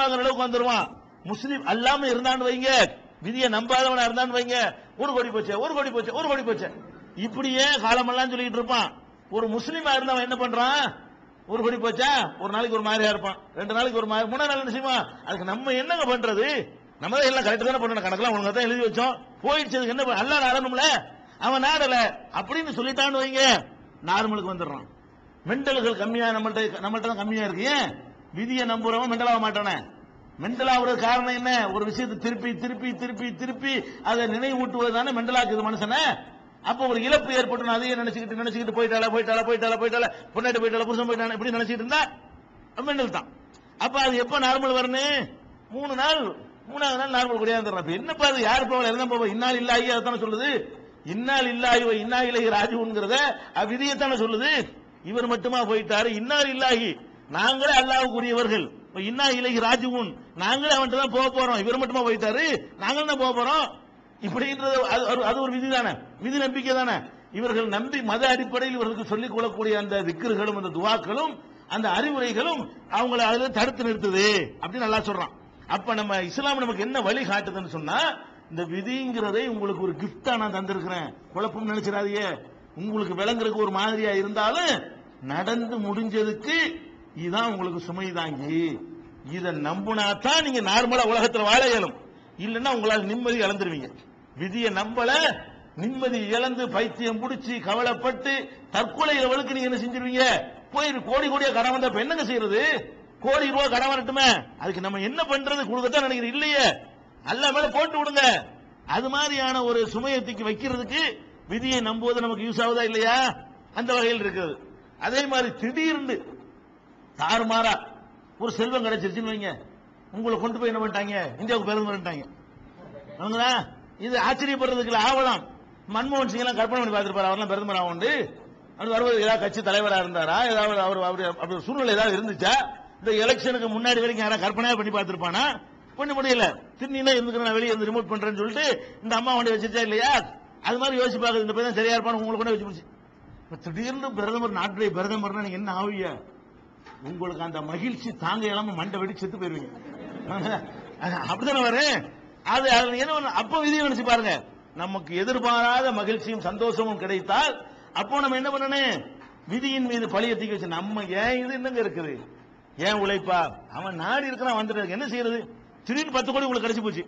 வாங்குற அளவுக்கு வந்துருவான். முஸ்லீம் அல்லாம இருந்தான்னு வைங்க. விதியை நம்பாதவனா இருந்தான்னு வைங்க. ஒரு கோடி போச்சு ஒரு கோடி போச்சு ஒரு கோடி போச்சு. இப்படியே காலமெல்லாம் சொல்லிட்டு இருப்பான். ஒரு முஸ்லீமா இருந்தவன் என்ன பண்றான்? ஒரு கோடி போச்சா? ஒரு நாளைக்கு ஒரு மாதிரியா இருப்பான். ரெண்டு நாளைக்கு ஒரு மாதிரி மூணு நாள் என்ன செய்வான்? அதுக்கு நம்ம என்னங்க பண்றது? நம்ம தான் எல்லாம் கரெக்டாக தானே பண்ணணும். கணக்கெல்லாம் உனக்கு தான் எழுதி வச்சோம். போயிடுச்சு அதுக்கு என்ன பண்ண- நாடணும்ல அவன் நாடல. அப்படின்னு சொல்லிட்டான்னு வைங்க. நார்மலுக்கு வந்துடுறான். மென்டல்கள் கம்மியா நம்மள்ட்ட நம்மள்ட்ட தான் கம்மியா இருக்கு. ஏன்? விதியை நம்புறவன் மெண்டலாக மாட்டானே. மெண்டல் காரணம் என்ன? ஒரு விஷயத்தை திருப்பி திருப்பி திருப்பி திருப்பி அதை நினைவூட்டுவது தானே மெண்டலாக்குது மனுஷனை. அப்போ ஒரு இழப்பு ஏற்பட்டு அதையே நினைச்சுக்கிட்டு நினைச்சுக்கிட்டு போயிட்டால போயிட்டால போயிட்டால போயிட்டால பொண்டாட்டி போயிட்டால புருஷன் போயிட்டான இப்படி நினைச்சிட்டு இருந்தா மெண்டல் தான் அப்ப அது எப்ப நார்மல் வரணும் மூணு நாள் மூணாவது நாள் நார்மல் குடியாந்துடுறோம் அப்ப என்னப்பா அது? யார் போவல இருந்தா போவ? இன்னால் இல்லாயி அதான சொல்லுது. இன்னால் இல்லாயி வ இன்னா இலகி ராஜுங்கிறத விதியத்தானே சொல்லுது. இவர் மட்டுமா போயிட்டாரு? இன்னால் இல்லாகி நாங்களே அல்லாவுக்குரியவர்கள் இன்னா இலகி ராஜுவும் நாங்களே அவன்கிட்ட தான் போக போறோம். இவர் மட்டுமா போயிட்டாரு? நாங்களும் தான் போக போறோம். இப்படின்றது அது ஒரு- அது ஒரு விதி தானே விதி நம்பிக்கை தானே? இவர்கள் நம்பி மத அடிப்படையில் இவர்களுக்கு சொல்லிக் கொள்ளக்கூடிய அந்த திக்கர்களும் அந்த துவாக்களும் அந்த அறிவுரைகளும் அவங்களை அதில் தடுத்து நிறுத்துது அப்படின்னு நல்லா சொல்றான். அப்ப நம்ம இஸ்லாம் நமக்கு என்ன வழி காட்டுதுன்னு சொன்னா இந்த விதிங்கிறதை உங்களுக்கு ஒரு கிஃப்டா நான் தந்திருக்கிறேன். குழப்பம் நினைச்சிடாதீங்க. உங்களுக்கு விளங்குறதுக்கு ஒரு மாதிரியா இருந்தாலும் நடந்து முடிஞ்சதுக்கு இதுதான் உங்களுக்கு சுமை தாங்கி. இதை நம்புனா தான் நீங்க நார்மலா உலகத்தில் வாழ இயலும். இல்லைன்னா உங்களால் நிம்மதி இழந்துருவீங்க. விதியை நம்பல நிம்மதி இழந்து பைத்தியம் பிடிச்சி கவலைப்பட்டு தற்கொலை லெவலுக்கு நீங்க என்ன செஞ்சிருவீங்க? போய் கோடி கோடியா கடன் வந்தப்ப என்னங்க செய்யறது? கோடி ரூபாய் கடன் வரட்டுமே? அதுக்கு நம்ம என்ன பண்றது? கொடுக்கத்தான் நினைக்கிறேன் இல்லையே. அல்ல மேல போட்டு விடுங்க. அது மாதிரியான ஒரு சுமையை தூக்கி வைக்கிறதுக்கு விதியை நம்புவது நமக்கு யூஸ் ஆகுதா இல்லையா? அந்த வகையில் இருக்குது. அதே மாதிரி திடீர்னு தாறுமாறா. ஒரு செல்வம் கிடைச்சிருச்சுன்னு வைங்க. உங்களை கொண்டு போய் என்ன பண்ணிட்டாங்க? இந்தியாவுக்கு பெருமை பண்ணிட்டாங்க இது ஆச்சரியப்படுறதுக்கு ஆவலாம். மன்மோகன் சிங் எல்லாம் கற்பனை பண்ணி பார்த்துருப்பாரு. அவர்லாம் பிரதமர் ஆகுண்டு அவர் வருவது ஏதாவது கட்சி தலைவராக இருந்தாரா? ஏதாவது அவர் அவர் அப்படி சூழ்நிலை ஏதாவது இருந்துச்சா? இந்த எலெக்ஷனுக்கு முன்னாடி வரைக்கும் யாராவது கற்பனையாக பண்ணி பார்த்துருப்பானா? பண்ண முடியல. திருநீனா இருந்துக்கிறேன் நான் வெளியே வந்து ரிமோட் பண்றேன்னு சொல்லிட்டு இந்த அம்மா வண்டி வச்சிருச்சா இல்லையா? அது மாதிரி யோசிச்சு பார்க்குது இந்த பையன் சரியா இருப்பான்னு உங்களுக்கு கூட வச்சு போச்சு திடீர்னு பிரதமர் நாட்டுடைய பிரதமர்னா நீங்க என்ன ஆவிய? உங்களுக்கு அந்த மகிழ்ச்சி தாங்க இல்லாம மண்டை வெடி செத்து போயிருவீங்க. அப்படித்தானே வரேன் அது என்ன பண்ண- அப்ப விதியை நினைச்சு பாருங்க. நமக்கு எதிர்பாராத மகிழ்ச்சியும் சந்தோஷமும் கிடைத்தால் அப்போ நம்ம என்ன பண்ணணும் விதியின் மீது பழிய தீக்க வச்சு நம்ம ஏன் இது என்னங்க இருக்குது? ஏன் உழைப்பா? அவன் நாடி இருக்கிறான் வந்துட்டு என்ன செய்யறது? திடீர்னு பத்து கோடி உங்களுக்கு கிடைச்சி போச்சு.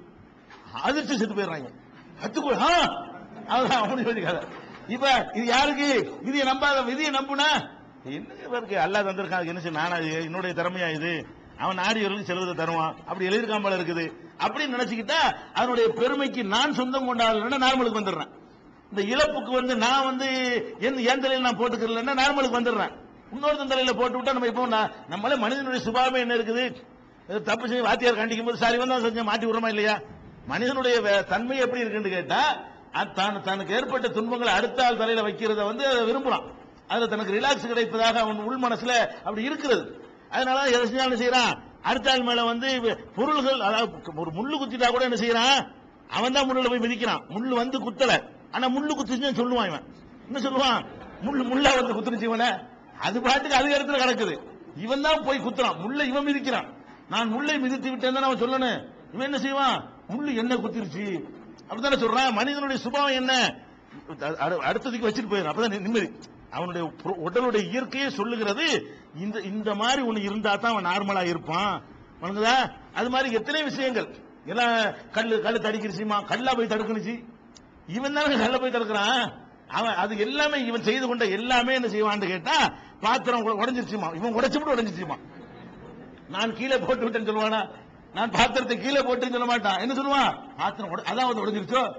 அதிர்ச்சி செத்து போயிடுறாங்க. பத்து கோடி ஆ? அதான் அப்படி யோசிக்காத இப்ப இது யாருக்கு? விதியை நம்பாத விதியை நம்புனா? என்ன இருக்கு? அல்லா தந்திருக்கான். என்ன செய்ய நானா என்னுடைய திறமையா இது? அவன் நாடியவர்களுக்கு செல்வதை தருவான். அப்படி எழுதியிருக்கான் இருக்குது. அப்படின்னு நினைச்சுக்கிட்டா அதனுடைய பெருமைக்கு நான் சொந்தம் கொண்டாடலன்னா நார்மலுக்கு வந்துடுறேன். இந்த இழப்புக்கு வந்து நான் வந்து என் என் தலையில் நான் போட்டுக்கிறலன்னா நார்மலுக்கு வந்துடுறேன். இன்னொருத்தன் தலையில போட்டு விட்டா நம்ம இப்போ நான் நம்மளே மனிதனுடைய சுபாவமே என்ன இருக்குது? தப்பு செய்ய வாத்தியார் கண்டிக்கும் போது சாரி வந்தா செஞ்ச மாட்டி விடுறோமா இல்லையா? மனிதனுடைய வே- தன்மை எப்படி இருக்குன்னு கேட்டா அது தான் தனக்கு ஏற்பட்ட துன்பங்களை அடுத்த ஆள் தலையில வைக்கிறத வந்து விரும்புறான். அதுல தனக்கு ரிலாக்ஸ் கிடைப்பதாக அவன் உள் மனசுல அப்படி இருக்கிறது. அதனால எதை செஞ்சாலும் என்ன செய்யறான்? அடுத்த ஆள் மேல வந்து பொருள்கள் அதாவது ஒரு முள்ளு குத்திட்டா கூட என்ன செய்யறான்? அவன் தான் முள்ளில் போய் மிதிக்கிறான். முள்ளு வந்து குத்தல. ஆனா முள்ளு குத்துச்சுன்னு சொல்லுவான் இவன். என்ன சொல்லுவான்? முள்ளு முள்ளா வந்து குத்துருச்சு இவனை. அது பாட்டுக்கு அது இடத்துல கிடக்குது. இவன் தான் போய் குத்துறான். முள்ளை இவன் மிதிக்கிறான். நான் முள்ளை மிதித்து விட்டேன் தான் அவன் சொல்லணும். இவன் என்ன செய்வான்? முள்ளு என்ன குத்திருச்சு? அப்படித்தானே சொல்றான். மனிதனுடைய சுபாவம் என்ன? அடு- அடுத்ததுக்கு வச்சுட்டு போயிடும் அப்பதான் நிம்மதி. அவனுடைய உடலுடைய இயற்கையே சொல்லுகிறது. இந்த இந்த மாதிரி ஒன்று இருந்தா தான் அவன் நார்மலா இருப்பான். வணங்குதா? அது மாதிரி எத்தனை விஷயங்கள். எல்லாம் கல்லு கல்லு தடுக்கிறச்சிமா கல்லா போய் தடுக்கணுச்சு. இவன் தானே கல்ல போய் தடுக்கிறான். அவன் அது எல்லாமே இவன் செய்து கொண்ட எல்லாமே என்ன செய்வான்னு கேட்டா பாத்திரம் உடஞ்சிருச்சுமா. இவன் உடைச்சுட்டு உடஞ்சிருச்சுமா. நான் கீழே போட்டு விட்டேன்னு சொல்லுவானா? நான் பாத்திரத்தை கீழே போட்டுன்னு சொல்ல மாட்டான். என்ன சொல்லுவான்? பாத்திரம் உட- அதான் உடஞ்சிருச்சோ?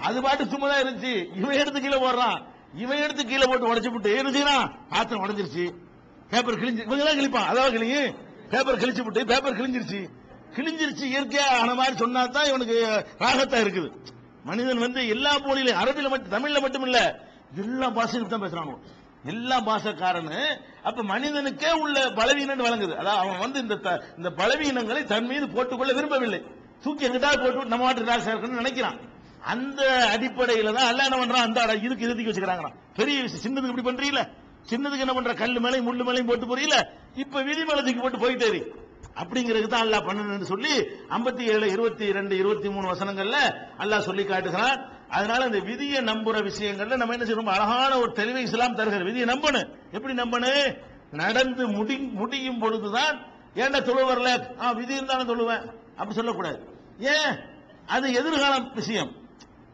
அது பாட்டு சும்மா தான் இருந்துச்சு. இவன் எடுத்து கீழே போடுறான். இவன் எடுத்து கீழே போட்டு உடச்சு விட்டு என்ன செய்யறான் பாத்திரம் உடஞ்சிருச்சு. பேப்பர் கிழிஞ்சு இவங்க தான் கிழிப்பான் அதாவது கிழிஞ்சு பேப்பர் கிழிச்சு விட்டு பேப்பர் கிழிஞ்சிருச்சு. கிழிஞ்சிருச்சு இயற்கையா ஆன மாதிரி சொன்னா தான் இவனுக்கு ராகத்தா இருக்குது. மனிதன் வந்து எல்லா மொழியிலும் அரபில மட்டும் தமிழ்ல மட்டும் இல்ல எல்லா பாஷையும் தான் பேசுறாங்க. எல்லா பாஷக்காரனு அப்ப மனிதனுக்கே உள்ள பலவீனம் வழங்குது அதாவது அவன் வந்து இந்த இந்த பலவீனங்களை தன் மீது போட்டுக்கொள்ள விரும்பவில்லை. தூக்கி எங்கிட்டா போட்டு விட்டு நம்ம மாட்டு ராசா நினைக்கிறான். அந்த அடிப்படையில தான் அல்ல என்ன பண்றான்? அந்த இதுக்கு இதுக்கு வச்சுக்கிறாங்க பெரிய விஷயம். சின்னதுக்கு இப்படி பண்றீங்கள சின்னதுக்கு என்ன பண்ற? கல்லு மேலையும் முள்ளு மேலையும் போட்டு போறீல இப்ப விதி மேல போட்டு போயிட்டே அப்படிங்கிறது அப்படிங்கிறதுக்கு தான் அல்லாஹ் பண்ணணும்னு சொல்லி 57 ஏழு இருபத்தி ரெண்டு இருபத்தி மூணு வசனங்கள்ல அல்லாஹ் சொல்லி காட்டுகிறான். அதனால இந்த விதியை நம்புற விஷயங்கள்ல நம்ம என்ன செய்யணும்? அழகான ஒரு தெளிவை இஸ்லாம் தருகிற விதியை நம்பணும் எப்படி நம்பணும் நடந்து முடி முடியும் பொழுதுதான் ஏன்டா தொழு வரல? ஆ விதி இருந்தாலும் தொழுவேன். அப்படி சொல்லக்கூடாது. ஏன்? அது எதிர்கால விஷயம்.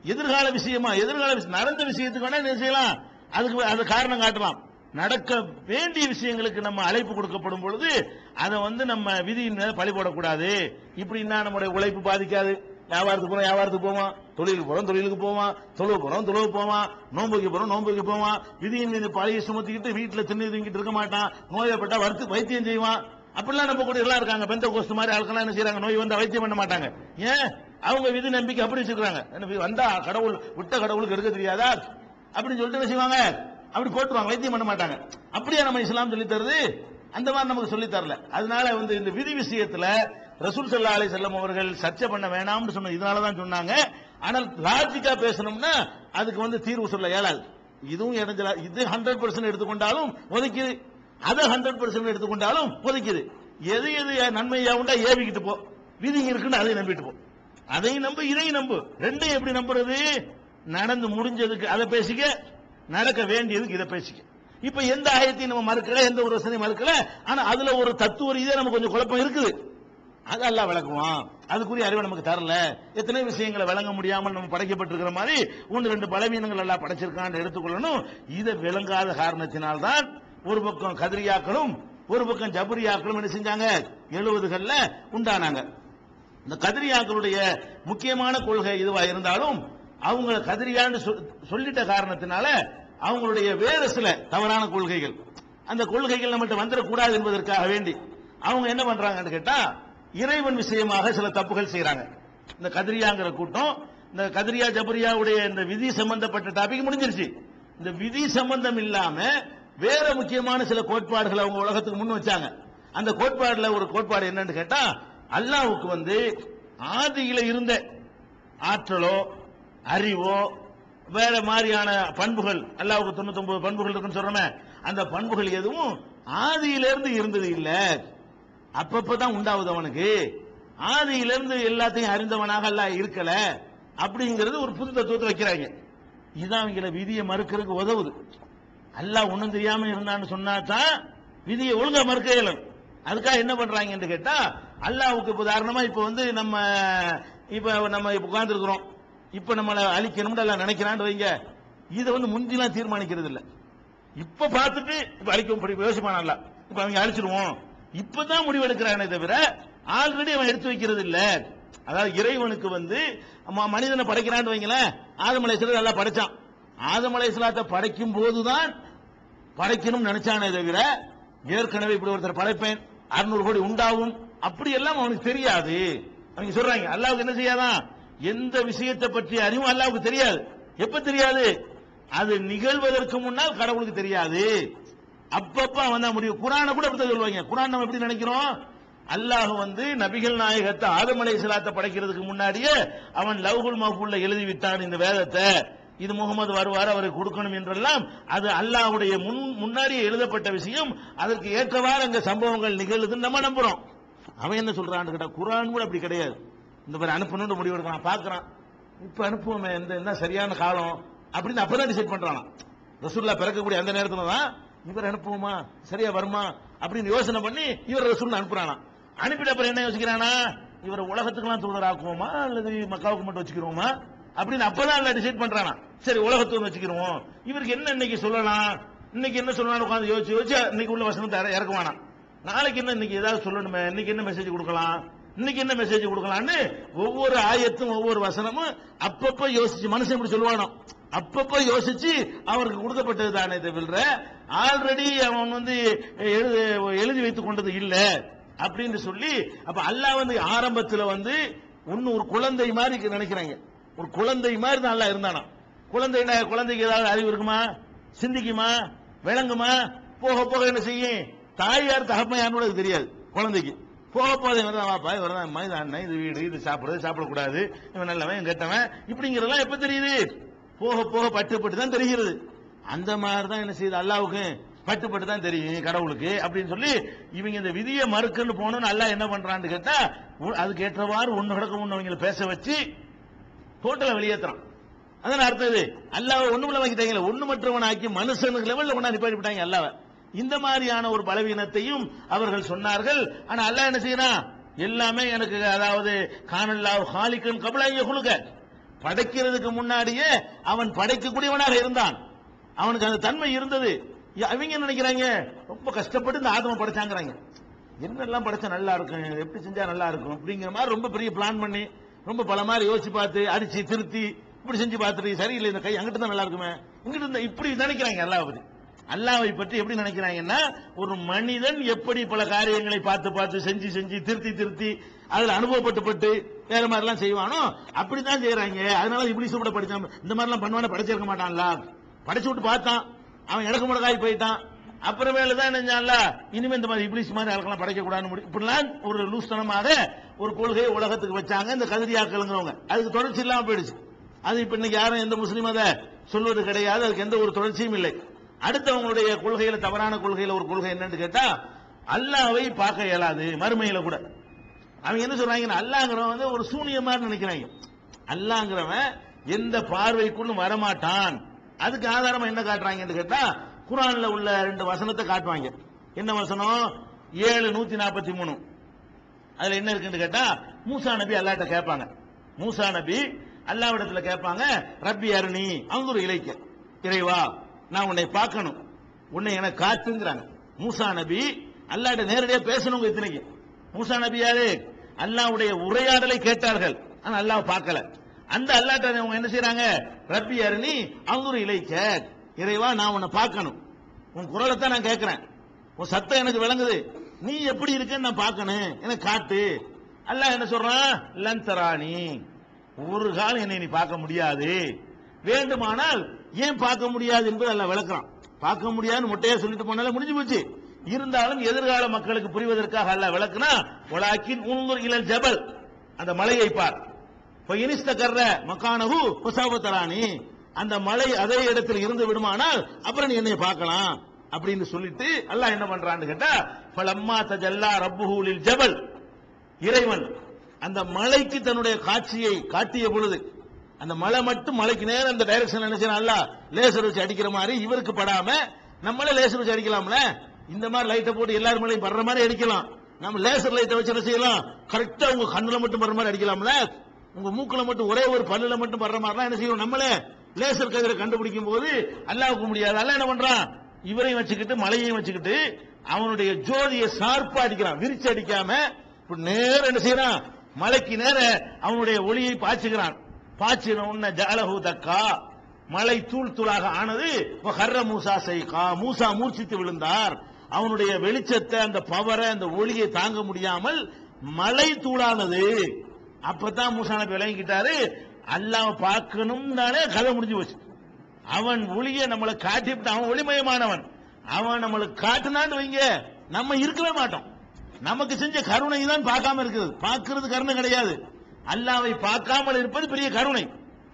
எதிர்கால விஷயமா? எதிர்கால விஷயம். நடந்த விஷயத்துக்கு வேணா என்ன செய்யலாம்? அதுக்கு அது காரணம் காட்டலாம். நடக்க வேண்டிய விஷயங்களுக்கு நம்ம அழைப்பு கொடுக்கப்படும் பொழுது அதை வந்து நம்ம விதியின் மேல பழி போடக்கூடாது. இப்படின்னா நம்முடைய உழைப்பு பாதிக்காது? வியாபாரத்துக்கு போறோம் வியாபாரத்துக்கு போவான் தொழிலுக்கு போறோம் தொழிலுக்கு போவான் தொழுவு போறோம் தொழுவு போவான் நோன்புக்கு போறோம் நோன்புக்கு போவான் விதியின் மீது பழைய சுமத்திக்கிட்டு வீட்டுல தின்னு தூங்கிட்டு இருக்க மாட்டான். நோயப்பட்டா வறுத்து வைத்தியம் செய்வான். அப்படிலாம் நம்ம கூட எல்லாம் இருக்காங்க. பெந்த கோஸ்து மாதிரி ஆட்கள்லாம் என்ன செய்யறாங்க நோய் வந்தா வைத்தியம் பண்ண மாட்டாங்க. ஏன்? அவங்க விதி நம்பிக்கை அப்படி வச்சிருக்காங்க என்ன வந்தா கடவுள் விட்ட கடவுளுக்கு எடுக்க தெரியாதா? அப்படின்னு சொல்லிட்டு என்ன செய்வாங்க? அப்படி போட்டுருவாங்க வைத்தியம் பண்ண மாட்டாங்க. அப்படியே நம்ம இஸ்லாம் சொல்லி தருது. அந்த மாதிரி நமக்கு சொல்லி தரல. அதனால வந்து இந்த விதி விஷயத்துல ரசூல் சல்லா அலி செல்லம் அவர்கள் சர்ச்சை பண்ண வேணாம்னு சொன்ன இதனால தான் சொன்னாங்க. ஆனால் லாஜிக்கா பேசணும்னா அதுக்கு வந்து தீர்வு சொல்ல இயலாது. இதுவும் இடைஞ்சலா இது ஹண்ட்ரட் பர்சன்ட் எடுத்துக்கொண்டாலும் ஒதுக்கிது. அதை ஹண்ட்ரட் பர்சன்ட் எடுத்துக்கொண்டாலும் ஒதுக்கிது. எது எது நன்மையா உண்டா ஏவிக்கிட்டு போ. விதி இருக்குன்னு அதை நம்பிட்டு போ. அதையும் நம்பு இதையும் நம்பு. ரெண்டையும் எப்படி நம்புறது? நடந்து முடிஞ்சதுக்கு அதை பேசிக்க நடக்க வேண்டியதுக்கு இதை பேசிக்க. இப்ப எந்த ஆயத்தையும் நம்ம மறுக்கல எந்த ஒரு வசனையும் மறுக்கல ஆனா அதுல ஒரு தத்துவ ரீதியா நமக்கு கொஞ்சம் குழப்பம் இருக்குது. அது அல்ல விளக்குவான். அதுக்குரிய அறிவை நமக்கு தரல. எத்தனை விஷயங்களை விளங்க முடியாமல் நம்ம படைக்கப்பட்டிருக்கிற மாதிரி ஒன்று ரெண்டு பலவீனங்கள் எல்லாம் படைச்சிருக்கான்னு எடுத்துக்கொள்ளணும். இதை விளங்காத காரணத்தினால்தான் ஒரு பக்கம் கதிரியாக்களும் ஒரு பக்கம் ஜபரியாக்களும் என்ன செஞ்சாங்க? எழுபதுகள்ல உண்டானாங்க. இந்த கதிரியாக்களுடைய முக்கியமான கொள்கை இதுவா இருந்தாலும் அவங்கள கதிரியான்னு சொல்லிட்ட காரணத்தினால அவங்களுடைய வேறு சில தவறான கொள்கைகள். அந்த கொள்கைகள் நம்மகிட்ட வந்துடக்கூடாது என்பதற்காக வேண்டி அவங்க என்ன பண்றாங்கன்னு கேட்டா இறைவன் விஷயமாக சில தப்புகள் செய்யறாங்க இந்த கதிரியாங்கிற கூட்டம் இந்த கதிரியா ஜபரியாவுடைய இந்த விதி சம்பந்தப்பட்ட டாபிக் முடிஞ்சிருச்சு. இந்த விதி சம்பந்தம் இல்லாம வேற முக்கியமான சில கோட்பாடுகளை அவங்க உலகத்துக்கு முன் வச்சாங்க. அந்த கோட்பாடுல ஒரு கோட்பாடு என்னன்னு கேட்டா அல்லாவுக்கு வந்து ஆதியில இருந்த ஆற்றலோ அறிவோ வேற மாதிரியான பண்புகள் அல்லாவுக்கு தொண்ணூத்தி பண்புகள் இருக்குன்னு சொல்றோமே அந்த பண்புகள் எதுவும் ஆதியிலிருந்து இருந்தது இல்ல. அப்பப்பதான் உண்டாகுது அவனுக்கு. ஆதியிலிருந்து எல்லாத்தையும் அறிந்தவனாக அல்லாஹ் இருக்கல. அப்படிங்கிறது ஒரு புது தத்துவத்தை வைக்கிறாங்க. இதுதான் அவங்கள விதியை மறுக்கிறதுக்கு உதவுது. அல்லாஹ் ஒண்ணும் தெரியாம இருந்தான்னு சொன்னா தான் விதியை ஒழுங்கா மறுக்க இயலும். அதுக்காக என்ன பண்றாங்கன்னு கேட்டா அல்லாவுக்கு இப்ப உதாரணமா இப்ப வந்து நம்ம இப்ப நம்ம இப்போ உட்கார்ந்துருக்கிறோம். இப்ப நம்மளை அழிக்கணும்னு எல்லாம் நினைக்கிறான்னு வைங்க. இதை வந்து முந்திலாம் தீர்மானிக்கிறது இல்ல. இப்ப பார்த்துட்டு இப்ப அழிக்கும் யோசிப்பான் அல்ல இப்ப அவங்க அழிச்சிருவோம். இப்பதான் முடிவெடுக்கிறானே தவிர ஆல்ரெடி அவன் எடுத்து வைக்கிறது இல்ல. அதாவது இறைவனுக்கு வந்து மனிதனை படைக்கிறான்னு வைங்களேன் ஆதம் நல்லா படைச்சான். ஆதமலை அலைஹிஸ்ஸலாத்தை படைக்கும் போதுதான் படைக்கணும்னு நினைச்சானே தவிர ஏற்கனவே இப்படி ஒருத்தர் படைப்பேன். அறுநூறு கோடி உண்டாகும். அப்படி எல்லாம் அவனுக்கு தெரியாது. அவங்க சொல்றாங்க அல்லாவுக்கு என்ன செய்யாதான்? எந்த விஷயத்தை பற்றி அறிவும் அல்லாவுக்கு தெரியாது. எப்ப தெரியாது? அது நிகழ்வதற்கு முன்னால் கடவுளுக்கு தெரியாது. அப்பப்ப அவன் தான் முடியும். குரானை கூட அப்படி சொல்லுவாங்க. குரான் நம்ம எப்படி நினைக்கிறோம்? அல்லாஹ் வந்து நபிகள் நாயகத்தை ஆதமலை சிலாத்தை படைக்கிறதுக்கு முன்னாடியே அவன் லவ்குல் மஹ்பூல்ல எழுதி விட்டான் இந்த வேதத்தை. இது முகமது வருவார் அவருக்கு கொடுக்கணும் என்றெல்லாம் அது அல்லாஹுடைய முன் முன்னாடியே எழுதப்பட்ட விஷயம். அதற்கு ஏற்றவாறு அங்க சம்பவங்கள் நிகழுதுன்னு நம்ம நம்புறோம். அவன் என்ன சொல்றான்னு கேட்டா குரான் கூட அப்படி கிடையாது. இந்த மாதிரி அனுப்பணும்னு முடிவு எடுக்கிறான் பார்க்கறான். இப்ப அனுப்புவோமே இந்த என்ன சரியான காலம் அப்படின்னு அப்பதான் டிசைட் பண்றானா ரசூல்லா பிறக்கக்கூடிய அந்த நேரத்துல தான் இவர் அனுப்புவோமா சரியா வருமா அப்படின்னு யோசனை பண்ணி இவர் ரசூல் அனுப்புறானா அனுப்பிட்ட அப்புறம் என்ன யோசிக்கிறானா இவரை உலகத்துக்கெல்லாம் தூதராக்குவோமா அல்லது மக்காவுக்கு மட்டும் வச்சுக்கிறோமா அப்படின்னு அப்பதான் டிசைட் பண்றானா சரி உலகத்துக்கு வச்சுக்கிறோம் இவருக்கு என்ன இன்னைக்கு சொல்லலாம்? இன்னைக்கு என்ன சொல்லலாம்னு உட்காந்து யோசிச்சு யோசிச்சு இன்னைக்கு உள்ள வசனத்தை இறக்குவானா நாளைக்கு என்ன இன்னைக்கு ஏதாவது சொல்லணுமே? இன்னைக்கு என்ன மெசேஜ் கொடுக்கலாம்? இன்னைக்கு என்ன மெசேஜ் கொடுக்கலாம்னு ஒவ்வொரு ஆயத்தும் ஒவ்வொரு வசனமும் அப்பப்ப யோசிச்சு மனுஷன் இப்படி சொல்லுவானோ? அப்பப்ப யோசிச்சு அவருக்கு கொடுக்கப்பட்டது தானே தவிர ஆல்ரெடி அவன் வந்து எழுதி எழுதி வைத்துக் கொண்டது இல்லை அப்படின்னு சொல்லி அப்ப அல்லாஹ் வந்து ஆரம்பத்துல வந்து ஒன்னு ஒரு குழந்தை மாதிரி நினைக்கிறாங்க. ஒரு குழந்தை மாதிரி தான் அல்லா இருந்தானா? குழந்தை குழந்தைக்கு ஏதாவது அறிவு இருக்குமா? சிந்திக்குமா? விளங்குமா? போக போக என்ன செய்யும்? தாயார் தகப்பன் யாருன்னு கூட தெரியாது. குழந்தைக்கு. போக போக இவன் தான் வாப்பா இவர் தான் மனித அண்ணன் இது வீடு இது சாப்பிடுறது சாப்பிடக்கூடாது. இவன் நல்லவன் கெட்டவன். இப்படிங்கிறதெல்லாம் எப்ப தெரியுது? போக போக பட்டு பட்டு தான் தெரிகிறது. அந்த மாதிரி தான் என்ன செய்யுது? அல்லாவுக்கு பட்டு பட்டு தான் தெரியும் கடவுளுக்கு அப்படின்னு சொல்லி இவங்க இந்த விதியை மறுக்குன்னு போகணும்னு அல்லாஹ் என்ன பண்றான்னு கேட்டா உ- அதுக்கு ஏற்றவாறு ஒன்று கிடக்க ஒன்று அவங்களை பேச வச்சு டோட்டலா வெளியேற்றுறான் அதான் அர்த்தம் இது? அல்லாஹ் ஒண்ணுமில்ல வாங்கிட்டாங்க ஒன்று மற்றவன் ஆக்கி மனுஷனுக்கு லெவலில் கொண்டாந்து நிப்பாட்டி விட்டாங்க அல்லாவை இந்த மாதிரியான ஒரு பலவீனத்தையும் அவர்கள் சொன்னார்கள். ஆனா அல்லாஹ் என்ன செய்யறான் எல்லாமே எனக்கு அதாவது காணல்லா ஹாலிக்கன் கபலாய குழுக்க படைக்கிறதுக்கு முன்னாடியே அவன் படைக்கக்கூடியவனாக இருந்தான். அவனுக்கு அந்த தன்மை இருந்தது. அவங்க என்ன நினைக்கிறாங்க? ரொம்ப கஷ்டப்பட்டு இந்த ஆதம படைச்சாங்கிறாங்க. என்னெல்லாம் படைச்சா நல்லா இருக்கும்? எப்படி செஞ்சா நல்லா இருக்கும்? அப்படிங்கிற மாதிரி ரொம்ப பெரிய பிளான் பண்ணி ரொம்ப பல மாதிரி யோசிச்சு பார்த்து அடிச்சு திருத்தி இப்படி செஞ்சு பார்த்துட்டு சரியில்லை இந்த கை அங்கிட்டு தான் நல்லா இருக்குமே. இங்கிட்டு இருந்தா இப்படி நினைக்கிறாங்க அல்லாஹ் பத்தி. அல்லாவை பற்றி எப்படி நினைக்கிறாங்கன்னா ஒரு மனிதன் எப்படி பல காரியங்களை பார்த்து பார்த்து செஞ்சு செஞ்சு திருத்தி திருத்தி அதில் அனுபவப்பட்டுப்பட்டு வேற மாதிரிலாம் செய்வானோ அப்படித்தான் செய்யறாங்க அதனால இப்படி கூட படிச்சான். இந்த மாதிரிலாம் பண்ணுவான படிச்சிருக்க மாட்டான்ல. படிச்சு விட்டு பார்த்தான். அவன் இடக்கு முடக்காய் போயிட்டான். அப்புறமேல தான் நினைஞ்சான்ல இனிமே இந்த மாதிரி இப்ளீஸ் மாதிரி ஆட்கள்லாம் படைக்க கூடாதுன்னு இப்படிலாம் ஒரு லூஸ்தனமாக ஒரு கொள்கையை உலகத்துக்கு வச்சாங்க. இந்த கதிரியாக்கலுங்கிறவங்க அதுக்கு தொடர்ச்சி இல்லாமல் போயிடுச்சு. அது இப்ப இன்னைக்கு யாரும் எந்த முஸ்லீம் அதை சொல்வது கிடையாது. அதுக்கு எந்த ஒரு தொடர்ச்சியும் இல்லை. அடுத்தவங்களுடைய கொள்கையில தவறான கொள்கையில ஒரு கொள்கை என்னன்னு கேட்டா அல்லாவை பார்க்க இயலாது மறுமையில கூட. அவங்க என்ன சொல்றாங்கன்னா அல்லாங்கிறவன் வந்து ஒரு சூனியமா நினைக்கிறாங்க. அல்லாங்கிறவன் எந்த பார்வைக்குள்ளும் வரமாட்டான். அதுக்கு ஆதாரமா என்ன காட்டுறாங்கன்னு கேட்டா குரான்ல உள்ள ரெண்டு வசனத்தை காட்டுவாங்க. என்ன வசனம்? ஏழு நூத்தி நாற்பத்தி மூணு. அதுல என்ன இருக்குன்னு கேட்டா மூசா நபி அல்லாட்ட கேட்பாங்க. மூசா நபி அல்லாவிடத்துல கேட்பாங்க ரப்பி அருணி அங்குரு இலைக்க. இறைவா நான் உன்னை பார்க்கணும். உன்னை எனக்கு காத்துங்கிறாங்க. மூசா நபி அல்லாட்ட நேரடியாக பேசணுங்க இத்தனைக்கு. மூசா நபி யாரு? அல்லாவுடைய உரையாடலை கேட்டார்கள். ஆனா அல்லாஹ் பார்க்கல. அந்த அல்லாட்ட அவங்க என்ன செய்யறாங்க ரப்பி அருணி அங்குரு இலைக்க இறைவா நான் உன்னை பார்க்கணும். உன் குரலை தான் நான் கேட்கிறேன் உன் சத்தம் எனக்கு விளங்குது. நீ எப்படி இருக்கன்னு நான் பார்க்கணும். எனக்கு காட்டு. அல்லாஹ் என்ன சொல்றான்? லந்தராணி ஒரு காலம் என்னை நீ பார்க்க முடியாது. வேண்டுமானால் ஏன் பார்க்க முடியாது என்பது அல்ல விளக்குறான். பார்க்க முடியாதுன்னு முட்டையா சொல்லிட்டு போனால முடிஞ்சு போச்சு. இருந்தாலும் எதிர்கால மக்களுக்கு புரிவதற்காக அல்ல விளக்குனா உலாக்கின் உன்னுர் இளல் ஜபல். அந்த மலையை பார். இப்போ இனிஸ்த கர்ற மக்கானகு புசாபத்தராணி அந்த மலை அதே இடத்தில் இருந்து விடுமானால் அப்புறம் நீ என்னை பார்க்கலாம் அப்படின்னு சொல்லிட்டு அல்லாஹ் என்ன பண்றான்னு கேட்டா பலம்மா தஜல்லா ரப்புஹூலில் ஜபல். இறைவன் அந்த மலைக்கு தன்னுடைய காட்சியை காட்டிய பொழுது அந்த மழை மட்டும் மலைக்கு நேரம் அந்த டைரக்ஷன் நினைச்சான் அல்ல லேசர் வச்சு அடிக்கிற மாதிரி இவருக்கு படாம நம்மளே லேசர் வச்சு அடிக்கலாம்ல? இந்த மாதிரி லைட்டை போட்டு எல்லாரும் மேலையும் படுற மாதிரி அடிக்கலாம். நம்ம லேசர் லைட்டை வச்சு என்ன செய்யலாம்? கரெக்டா உங்க கண்ணுல மட்டும் படுற மாதிரி அடிக்கலாம்ல? உங்க மூக்குல மட்டும் ஒரே ஒரு பல்லுல மட்டும் படுற மாதிரிலாம் என்ன செய்யணும்? நம்மளே லேசர் கதிரை கண்டுபிடிக்கும் போது அல்லாவுக்கு முடியாது. அல்ல என்ன பண்றான்? இவரையும் வச்சுக்கிட்டு மலையையும் வச்சுக்கிட்டு அவனுடைய ஜோதியை சார்பா அடிக்கிறான். விரிச்சு அடிக்காம நேரம் என்ன செய்யறான்? மலைக்கு நேர அவனுடைய ஒளியை பாய்ச்சுகிறான். பாய்ச்சின உன்ன ஜலஹு தக்கா. மலை தூள் தூளாக ஆனது ஹர்ர மூசா சைகா. மூசா மூர்ச்சித்து விழுந்தார். அவனுடைய வெளிச்சத்தை அந்த பவரை அந்த ஒளியை தாங்க முடியாமல் மலை தூளானது. அப்பதான் மூசா நபி விளங்கிட்டாரு அல்லாஹ் பார்க்கணும் தானே கதை முடிஞ்சு போச்சு. அவன் ஒளிய நம்மளை காட்டிவிட்டு அவன் ஒளிமயமானவன். அவன் நம்மளுக்கு காட்டினான்னு வைங்க நம்ம இருக்கவே மாட்டோம். நமக்கு செஞ்ச கருணை தான் பார்க்காம இருக்குது. பார்க்கறது கருணை கிடையாது. அல்லாவை பார்க்காமல் இருப்பது பெரிய கருணை.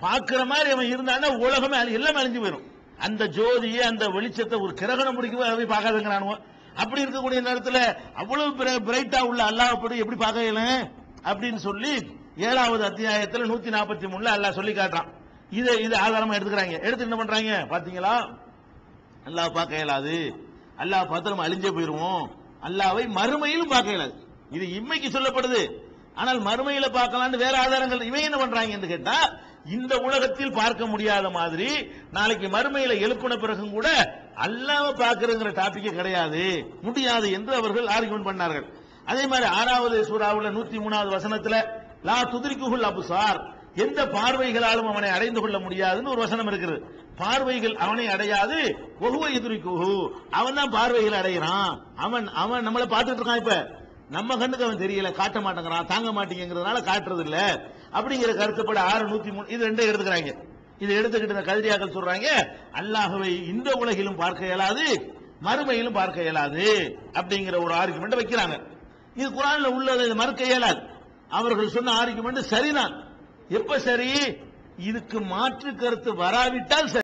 பார்க்கிற மாதிரி அவன் இருந்தான்னா உலகமே எல்லாமே அழிஞ்சு போயிடும் அந்த ஜோதியை அந்த வெளிச்சத்தை ஒரு கிரகணம் முடிக்கவே அதை பார்க்காதுங்கிறானுவோ அப்படி இருக்கக்கூடிய நேரத்தில் அவ்வளவு பிரைட்டா உள்ள அல்லாஹ் படி எப்படி பார்க்கல அப்படின்னு சொல்லி ஏழாவது அத்தியாயத்தில் நூத்தி நாற்பத்தி மூணுல அல்லாஹ் சொல்லி காட்டுறான். இதை இது ஆதாரமா எடுத்துக்கிறாங்க. எடுத்து என்ன பண்றாங்க? பாத்தீங்களா? அல்லாஹ் பார்க்க இயலாது. அல்லாஹ் பார்த்து நம்ம அழிஞ்சே போயிருவோம். அல்லாவை மறுமையிலும் பார்க்க இயலாது. இது இம்மைக்கு சொல்லப்படுது. ஆனால் மறுமையில பார்க்கலாம்னு வேற ஆதாரங்கள் இவன் என்ன பண்றாங்கன்னு கேட்டா இந்த உலகத்தில் பார்க்க முடியாத மாதிரி நாளைக்கு மறுமையில எழுப்பின பிறகும் கூட அல்லாம பார்க்கறங்கிற டாபிக் கிடையாது. முடியாது என்று அவர்கள் ஆர்கியூமெண்ட் பண்ணார்கள். அதே மாதிரி ஆறாவது சூறாவில் நூத்தி மூணாவது வசனத்துல லா துதிரிக்குகுல் அபுசார் எந்த பார்வைகளாலும் அவனை அடைந்து கொள்ள முடியாதுன்னு ஒரு வசனம் இருக்குது. பார்வைகள் அவனை அடையாது ஒவ்வொரு எதிரிக்குஹு அவன் தான் பார்வைகள் அடைகிறான். அவன் அவன் நம்மளை பார்த்துட்டு இருக்கான் இப்ப. நம்ம கண்ணுக்கு அவன் தெரியல காட்ட மாட்டேங்கிறான் தாங்க மாட்டேங்கிறதுனால காட்டுறது இல்ல அப்படிங்கிற கருத்துப்பட ஆறு நூத்தி மூணு இது ரெண்டும் எடுத்துக்கிறாங்க. இது எடுத்துக்கிட்டு இந்த கதிரியாக்கள் சொல்றாங்க அல்லாஹவை இந்த உலகிலும் பார்க்க இயலாது மறுமையிலும் பார்க்க இயலாது அப்படிங்கிற ஒரு ஆர்குமெண்ட் வைக்கிறாங்க. இது குரான்ல உள்ளதை மறுக்க இயலாது. அவர்கள் சொன்ன ஆர்குமெண்ட் சரிதான். எப்ப சரி? இதுக்கு மாற்று கருத்து வராவிட்டால் சரி.